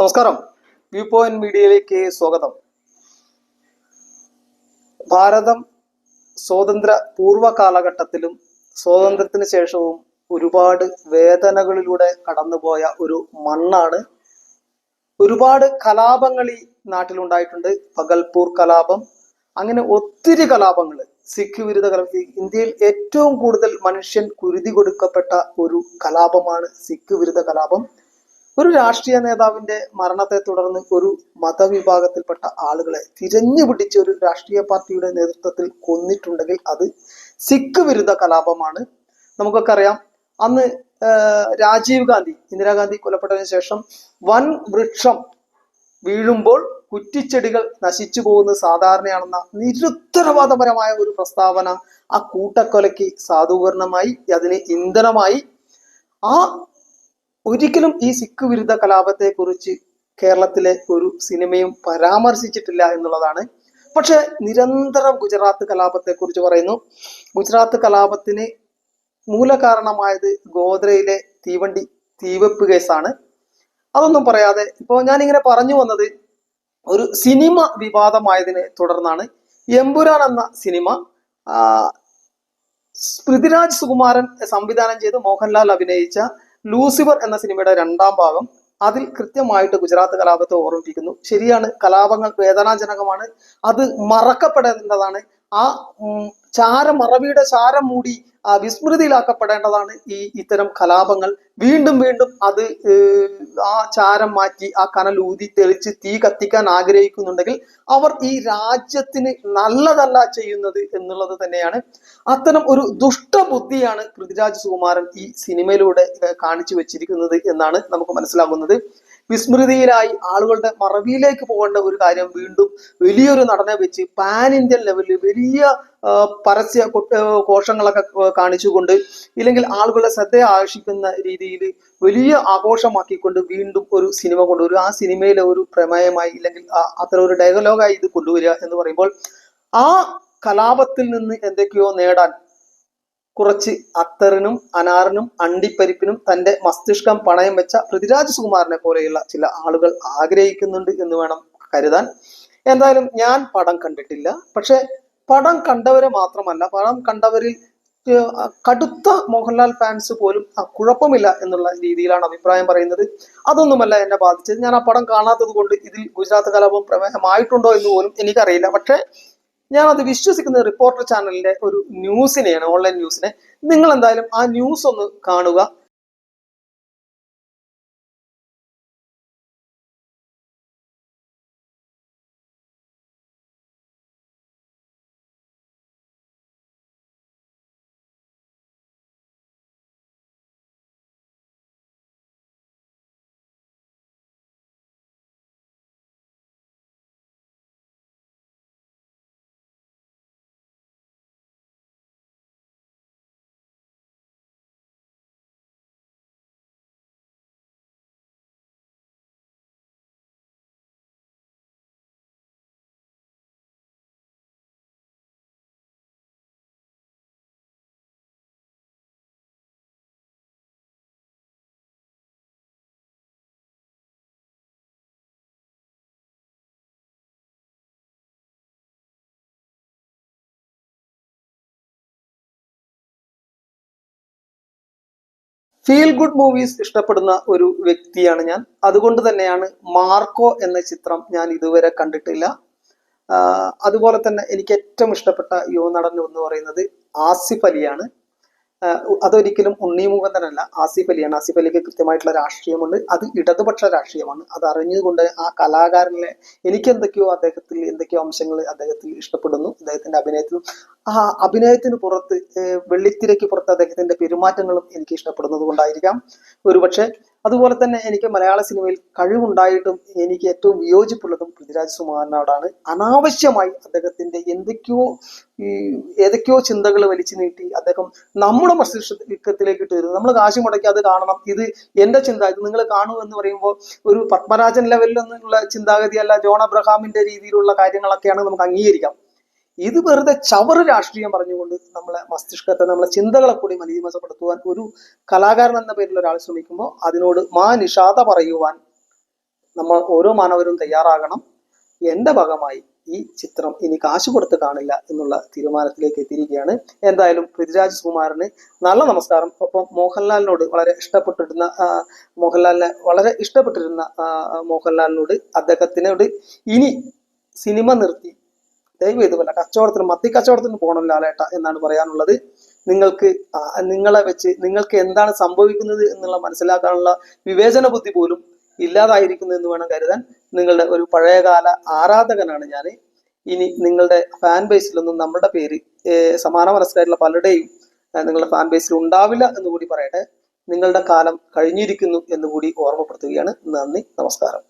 നമസ്കാരം. View point മീഡിയയിലേക്ക് സ്വാഗതം. ഭാരതം സ്വാതന്ത്ര്യ പൂർവ കാലഘട്ടത്തിലും സ്വാതന്ത്ര്യത്തിന് ശേഷവും ഒരുപാട് വേദനകളിലൂടെ കടന്നുപോയ ഒരു മണ്ണാണ്. ഒരുപാട് കലാപങ്ങൾ ഈ നാട്ടിലുണ്ടായിട്ടുണ്ട്. പകൽപൂർ കലാപം അങ്ങനെ ഒത്തിരി കലാപങ്ങൾ സിഖ് വിരുദ്ധ കലാപം ഇന്ത്യയിൽ ഏറ്റവും കൂടുതൽ മനുഷ്യൻ കുരുതി കൊടുക്കപ്പെട്ട ഒരു കലാപമാണ് സിഖ് വിരുദ്ധ കലാപം. ഒരു രാഷ്ട്രീയ നേതാവിന്റെ മരണത്തെ തുടർന്ന് ഒരു മതവിഭാഗത്തിൽപ്പെട്ട ആളുകളെ തിരഞ്ഞു പിടിച്ച ഒരു രാഷ്ട്രീയ പാർട്ടിയുടെ നേതൃത്വത്തിൽ കൊന്നിട്ടുണ്ടെങ്കിൽ അത് സിഖ് വിരുദ്ധ കലാപമാണ്. നമുക്കൊക്കെ അറിയാം അന്ന് രാജീവ് ഗാന്ധി ഇന്ദിരാഗാന്ധി കൊല്ലപ്പെട്ടതിന് ശേഷം വൻ വൃക്ഷം വീഴുമ്പോൾ കുറ്റിച്ചെടികൾ നശിച്ചു പോകുന്നത് സാധാരണയാണെന്ന നിരുത്തരവാദപരമായ ഒരു പ്രസ്താവന ആ കൂട്ടക്കൊലയ്ക്ക് സാധൂകരണമായി അതിന് ഇന്ധനമായി ആ ഒരിക്കലും ഈ സിഖ് വിരുദ്ധ കലാപത്തെ കുറിച്ച് കേരളത്തിലെ ഒരു സിനിമയും പരാമർശിച്ചിട്ടില്ല എന്നുള്ളതാണ്. പക്ഷെ നിരന്തരം ഗുജറാത്ത് കലാപത്തെ കുറിച്ച് പറയുന്നു. ഗുജറാത്ത് കലാപത്തിന് മൂലകാരണമായത് ഗോദ്രയിലെ തീവണ്ടി തീവെപ്പ് കേസാണ്. അതൊന്നും പറയാതെ ഇപ്പോൾ ഞാനിങ്ങനെ പറഞ്ഞു വന്നത് ഒരു സിനിമ വിവാദമായതിനെ തുടർന്നാണ്. എമ്പുരാൻ എന്ന സിനിമ പൃഥ്വിരാജ് സുകുമാരൻ സംവിധാനം ചെയ്ത് മോഹൻലാൽ അഭിനയിച്ച ലൂസിഫർ എന്ന സിനിമയുടെ രണ്ടാം ഭാഗം അതിൽ കൃത്യമായിട്ട് ഗുജറാത്ത് കലാപത്തെ ഓർമ്മിപ്പിക്കുന്നു. ശരിയാണ് കലാപങ്ങൾ വേദനാജനകമാണ്. അത് മറക്കപ്പെടേണ്ടതാണ്. ആ ഉം, ചാരം മൂടി വിസ്മൃതിയിലാക്കപ്പെടേണ്ടതാണ് ഈ ഇത്തരം കലാപങ്ങൾ. വീണ്ടും വീണ്ടും അത് ആ ചാരം മാറ്റി ആ കനൽ ഊതി തെളിച്ച് തീ കത്തിക്കാൻ ആഗ്രഹിക്കുന്നുണ്ടെങ്കിൽ അവർ ഈ രാജ്യത്തിന് നല്ലതല്ല ചെയ്യുന്നത് എന്നുള്ളത് തന്നെയാണ്. അത്തരം ഒരു ദുഷ്ടബുദ്ധിയാണ് പൃഥ്വിരാജ് സുകുമാരൻ ഈ സിനിമയിലൂടെ കാണിച്ചു വെച്ചിരിക്കുന്നത് എന്നാണ് നമുക്ക് മനസ്സിലാകുന്നത്. വിസ്മൃതിയിലായി ആളുകളുടെ മറവിയിലേക്ക് പോകേണ്ട ഒരു കാര്യം വീണ്ടും വലിയൊരു നടനെ വെച്ച് പാൻ ഇന്ത്യൻ ലെവലിൽ വലിയ പരസ്യ കോശങ്ങളൊക്കെ കാണിച്ചുകൊണ്ട് ഇല്ലെങ്കിൽ ആളുകളുടെ ശ്രദ്ധ ആകർഷിക്കുന്ന രീതിയിൽ വലിയ ആഘോഷമാക്കിക്കൊണ്ട് വീണ്ടും ഒരു സിനിമ കൊണ്ടുവരും. ആ സിനിമയിലെ ഒരു പ്രമേയമായി ഇല്ലെങ്കിൽ അത്ര ഒരു ഡയലോഗായി ഇത് കൊണ്ടുവരിക എന്ന് പറയുമ്പോൾ ആ കലാപത്തിൽ നിന്ന് എന്തൊക്കെയോ നേടാൻ കുറച്ച് അത്തറിനും അനാറിനും അണ്ടിപ്പരിപ്പിനും തന്റെ മസ്തിഷ്കം പണയം വെച്ച പൃഥ്വിരാജ് സുകുമാരനെ പോലെയുള്ള ചില ആളുകൾ ആഗ്രഹിക്കുന്നുണ്ട് എന്ന് വേണം കരുതാൻ. എന്തായാലും ഞാൻ പടം കണ്ടിട്ടില്ല. പക്ഷെ പടം കണ്ടവരെ മാത്രമല്ല പടം കണ്ടവരിൽ കടുത്ത മോഹൻലാൽ ഫാൻസ് പോലും കുഴപ്പമില്ല എന്നുള്ള രീതിയിലാണ് അഭിപ്രായം പറയുന്നത്. അതൊന്നുമല്ല എന്നെ ബാധിച്ചത്. ഞാൻ ആ പടം കാണാത്തത് കൊണ്ട് ഇതിൽ ഗുജറാത്ത് കലാപം പ്രമേഹമായിട്ടുണ്ടോ എന്ന് പോലും എനിക്കറിയില്ല. പക്ഷേ ഞാൻ അത് വിശ്വസിക്കുന്ന റിപ്പോർട്ടർ ചാനലിന്റെ ഒരു ന്യൂസിനെയാണ് ഓൺലൈൻ ന്യൂസിനെ നിങ്ങൾ എന്തായാലും ആ ന്യൂസ് ഒന്ന് കാണുക. ഫീൽ ഗുഡ് മൂവീസ് ഇഷ്ടപ്പെടുന്ന ഒരു വ്യക്തിയാണ് ഞാൻ. അതുകൊണ്ട് തന്നെയാണ് മാർക്കോ എന്ന ചിത്രം ഞാൻ ഇതുവരെ കണ്ടിട്ടില്ല. അതുപോലെ തന്നെ എനിക്ക് ഏറ്റവും ഇഷ്ടപ്പെട്ട യുവനടൻ എന്ന് പറയുന്നത് ആസിഫ് അലിയാണ്. അതൊരിക്കലും ഉണ്ണിമുഖന്തനല്ല ആസിഫ് അലിയാണ്. ആസിഫ് അലിക്ക് കൃത്യമായിട്ടുള്ള രാഷ്ട്രീയമുണ്ട്. അത് ഇടതുപക്ഷ രാഷ്ട്രീയമാണ്. അത് അറിഞ്ഞുകൊണ്ട് ആ കലാകാരനെ എനിക്ക് എന്തൊക്കെയോ അദ്ദേഹത്തിൽ എന്തൊക്കെയോ അംശങ്ങൾ അദ്ദേഹത്തിൽ ഇഷ്ടപ്പെടുന്നു. അദ്ദേഹത്തിന്റെ അഭിനയത്തിലും ആ അഭിനയത്തിന് പുറത്ത് വെള്ളിത്തിരയ്ക്ക് പുറത്ത് അദ്ദേഹത്തിന്റെ പെരുമാറ്റങ്ങളും എനിക്ക് ഇഷ്ടപ്പെടുന്നത് കൊണ്ടായിരിക്കാം. ഒരുപക്ഷെ അതുപോലെ തന്നെ എനിക്ക് മലയാള സിനിമയിൽ കഴിവുണ്ടായിട്ടും എനിക്ക് ഏറ്റവും വിയോജിപ്പുള്ളതും പൃഥ്വിരാജ് സുമാറിനോടാണ് അനാവശ്യമായി അദ്ദേഹത്തിന്റെ എന്തൊക്കെയോ ഈ ഏതൊക്കെയോ ചിന്തകൾ വലിച്ചു നീട്ടി അദ്ദേഹം നമ്മുടെ മസ്തിഷ്കത്തിലേക്ക് ഇട്ട് തരുന്നു നമ്മൾ കാശ് മുടക്കി അത് കാണണം. ഇത് എന്റെ ചിന്ത. ഇത് നിങ്ങൾ കാണൂ എന്ന് പറയുമ്പോൾ ഒരു പത്മരാജൻ ലെവലിൽ നിന്നുള്ള ചിന്താഗതിയല്ല ജോൺ അബ്രഹാമിന്റെ രീതിയിലുള്ള കാര്യങ്ങളൊക്കെയാണ് നമുക്ക് അംഗീകരിക്കാം. ഇത് വെറുതെ ചവറ് രാഷ്ട്രീയം പറഞ്ഞുകൊണ്ട് നമ്മളെ മസ്തിഷ്കത്തെ നമ്മളെ ചിന്തകളെ കൂടി മലീമസപ്പെടുത്തുവാൻ ഒരു കലാകാരൻ എന്ന പേരിൽ ഒരാൾ ശ്രമിക്കുമ്പോൾ അതിനോട് മാ നിഷാദ പറയുവാൻ നമ്മൾ ഓരോ മാനവരും തയ്യാറാകണം. എന്റെ ഭാഗമായി ഈ ചിത്രം ഇനി കാശ് കൊടുത്ത് കാണില്ല എന്നുള്ള തീരുമാനത്തിലേക്ക് എത്തിയിരിക്കുകയാണ്. എന്തായാലും പൃഥ്വിരാജ് സുകുമാരന് നല്ല നമസ്കാരം. ഒപ്പം മോഹൻലാലിനോട് വളരെ ഇഷ്ടപ്പെട്ടിരുന്ന മോഹൻലാലിനെ വളരെ ഇഷ്ടപ്പെട്ടിരുന്ന മോഹൻലാലിനോട് അദ്ദേഹത്തിനോട് ഇനി സിനിമ നിർത്തി ദയവ് വല്ല കച്ചവടത്തിന് മത്തി കച്ചവടത്തിന് പോകണം ലാലേട്ട എന്നാണ് പറയാനുള്ളത്. നിങ്ങൾക്ക് നിങ്ങളെ വെച്ച് നിങ്ങൾക്ക് എന്താണ് സംഭവിക്കുന്നത് എന്നുള്ള മനസ്സിലാക്കാനുള്ള വിവേചന ബുദ്ധി പോലും ഇല്ലാതായിരിക്കുന്നു എന്ന് വേണം കരുതാൻ. നിങ്ങളുടെ ഒരു പഴയകാല ആരാധകനാണ് ഞാൻ ഇനി നിങ്ങളുടെ ഫാൻ ബേസിലൊന്നും നമ്മുടെ പേര് സമാന മനസ്സിലായിട്ടുള്ള പലരുടെയും നിങ്ങളുടെ ഫാൻ ബേസിൽ ഉണ്ടാവില്ല എന്ന് കൂടി പറയട്ടെ. നിങ്ങളുടെ കാലം കഴിഞ്ഞിരിക്കുന്നു എന്ന് കൂടി ഓർമ്മപ്പെടുത്തുകയാണ്. നന്ദി നമസ്കാരം.